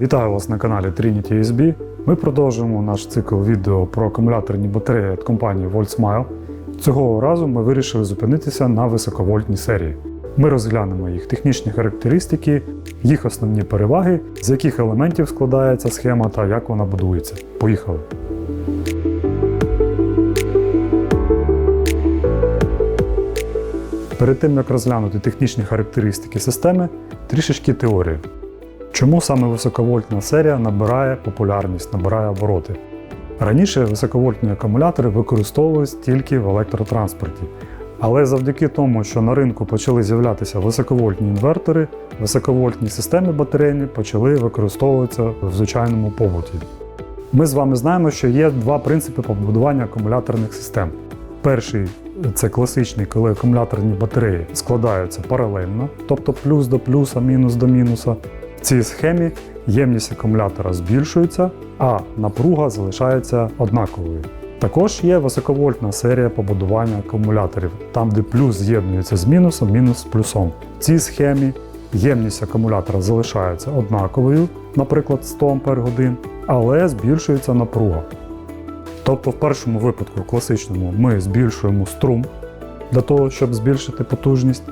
Вітаю вас на каналі Trinity USB. Ми продовжуємо наш цикл відео про акумуляторні батареї від компанії VoltSmile. Цього разу ми вирішили зупинитися на високовольтній серії. Ми розглянемо їх технічні характеристики, їх основні переваги, з яких елементів складається схема та як вона будується. Поїхали! Перед тим як розглянути технічні характеристики системи, трішечки теорії. Чому саме високовольтна серія набирає популярність, набирає обороти? Раніше високовольтні акумулятори використовувалися тільки в електротранспорті. Але завдяки тому, що на ринку почали з'являтися високовольтні інвертори, високовольтні системи батарейні почали використовуватися в звичайному побуті. Ми з вами знаємо, що є два принципи побудування акумуляторних систем. Перший це класичний, коли акумуляторні батареї складаються паралельно, тобто плюс до плюса, мінус до мінуса. В цій схемі ємність акумулятора збільшується, а напруга залишається однаковою. Також є високовольтна серія побудування акумуляторів, там де плюс з'єднується з мінусом, мінус з плюсом. В цій схемі ємність акумулятора залишається однаковою, наприклад 100 Ах, але збільшується напруга. Тобто в першому випадку, в класичному, ми збільшуємо струм для того, щоб збільшити потужність.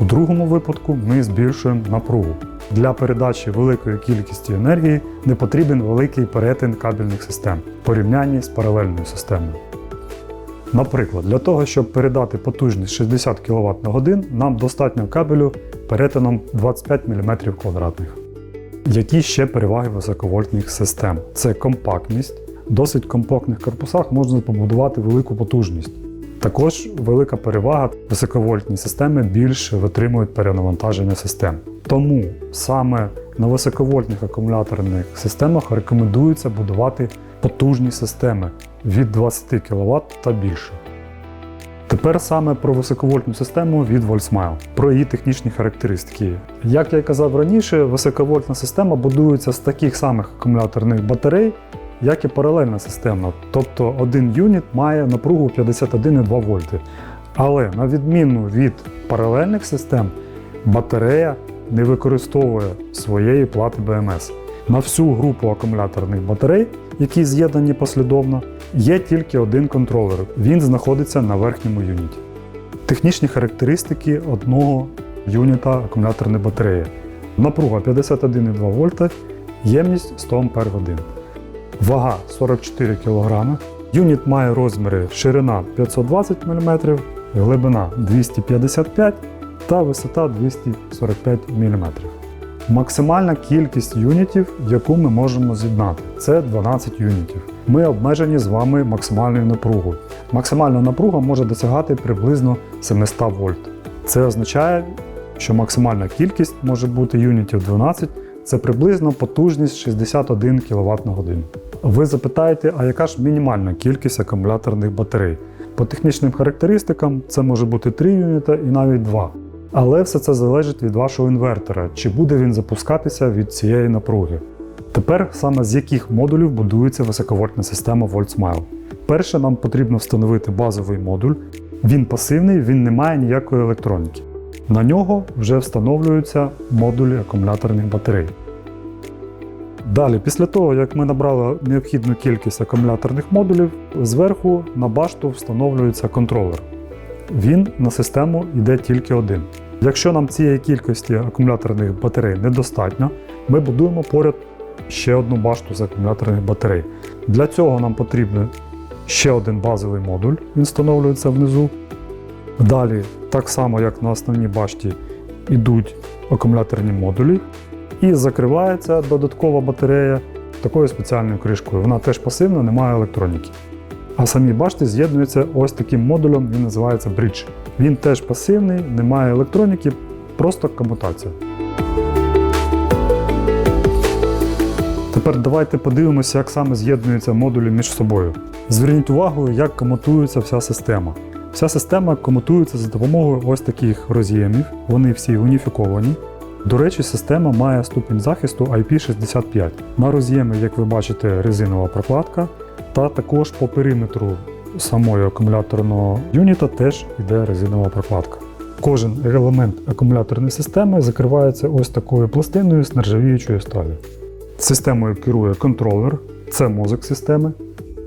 У другому випадку ми збільшуємо напругу. Для передачі великої кількості енергії не потрібен великий перетин кабельних систем в порівнянні з паралельною системою. Наприклад, для того, щоб передати потужність 60 кВт на годин, нам достатньо кабелю перетином 25 мм квадратних. Які ще переваги високовольтних систем? Це компактність. В досить компактних корпусах можна побудувати велику потужність. Також велика перевага високовольтні системи більше витримують перенавантаження систем. Тому саме на високовольтних акумуляторних системах рекомендується будувати потужні системи від 20 кВт та більше. Тепер саме про високовольтну систему від VoltSmile, про її технічні характеристики. Як я й казав раніше, високовольтна система будується з таких самих акумуляторних батарей, як і паралельна система. Тобто один юніт має напругу 51,2 вольти. Але на відміну від паралельних систем, батарея не використовує своєї плати БМС. На всю групу акумуляторних батарей, які з'єднані послідовно, є тільки один контролер. Він знаходиться на верхньому юніті. Технічні характеристики одного юніта акумуляторної батареї. Напруга 51,2 вольта, ємність 100 Ах. Вага 44 кг. Юніт має розміри ширина 520 мм, глибина 255 та висота 245 мм. Максимальна кількість юнітів, яку ми можемо з'єднати, це 12 юнітів. Ми обмежені з вами максимальною напругою. Максимальна напруга може досягати приблизно 700 вольт. Це означає, що максимальна кількість може бути юнітів 12 це приблизно потужність 61 кВт на годину. Ви запитаєте, а яка ж мінімальна кількість акумуляторних батарей? По технічним характеристикам це може бути 3 юніта і навіть 2. Але все це залежить від вашого інвертора, чи буде він запускатися від цієї напруги. Тепер саме з яких модулів будується високовольтна система VoltSmile. Перше, нам потрібно встановити базовий модуль. Він пасивний, він не має ніякої електроніки. На нього вже встановлюються модулі акумуляторних батарей. Далі, після того, як ми набрали необхідну кількість акумуляторних модулів, зверху на башту встановлюється контролер. Він на систему йде тільки один. Якщо нам цієї кількості акумуляторних батарей недостатньо, ми будуємо поряд ще одну башту з акумуляторних батарей. Для цього нам потрібен ще один базовий модуль, він встановлюється внизу. Далі, так само як на основній башті, йдуть акумуляторні модулі, і закривається додаткова батарея такою спеціальною кришкою. Вона теж пасивна, немає електроніки. А самі башти з'єднуються ось таким модулем, він називається Bridge. Він теж пасивний, немає електроніки, просто комутація. Тепер давайте подивимося, як саме з'єднуються модулі між собою. Зверніть увагу, як комутується вся система. Вся система комутується за допомогою ось таких роз'ємів, вони всі уніфіковані. До речі, система має ступінь захисту IP65. На роз'ємі, як ви бачите, резинова прокладка, та також по периметру самої акумуляторного юніта теж йде резинова прокладка. Кожен елемент акумуляторної системи закривається ось такою пластиною з нержавіючої сталі. Системою керує контролер, це мозок системи.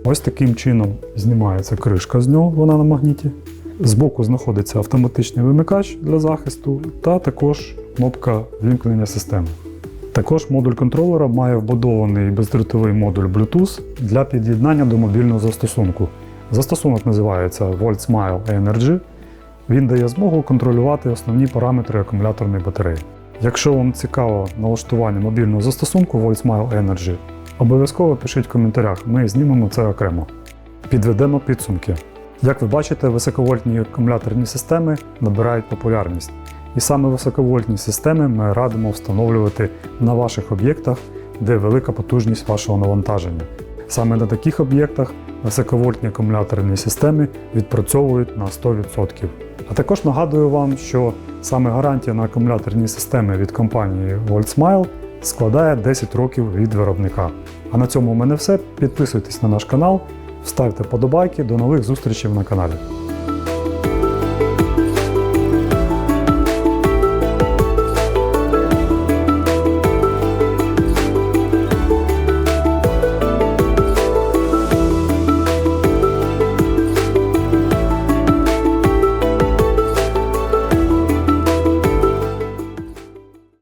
Ось таким чином знімається кришка з нього, вона на магніті. Збоку знаходиться автоматичний вимикач для захисту та також кнопка вімкнення системи. Також модуль контролера має вбудований бездротовий модуль Bluetooth для під'єднання до мобільного застосунку. Застосунок називається VoltSmile Energy. Він дає змогу контролювати основні параметри акумуляторної батареї. Якщо вам цікаво налаштування мобільного застосунку VoltSmile Energy, обов'язково пишіть в коментарях, ми знімемо це окремо. Підведемо підсумки. Як ви бачите, високовольтні акумуляторні системи набирають популярність. І саме високовольтні системи ми радимо встановлювати на ваших об'єктах, де велика потужність вашого навантаження. Саме на таких об'єктах високовольтні акумуляторні системи відпрацьовують на 100%. А також нагадую вам, що саме гарантія на акумуляторні системи від компанії VoltSmile складає 10 років від виробника. А на цьому у мене все. Підписуйтесь на наш канал, ставте подобайки. До нових зустрічей на каналі.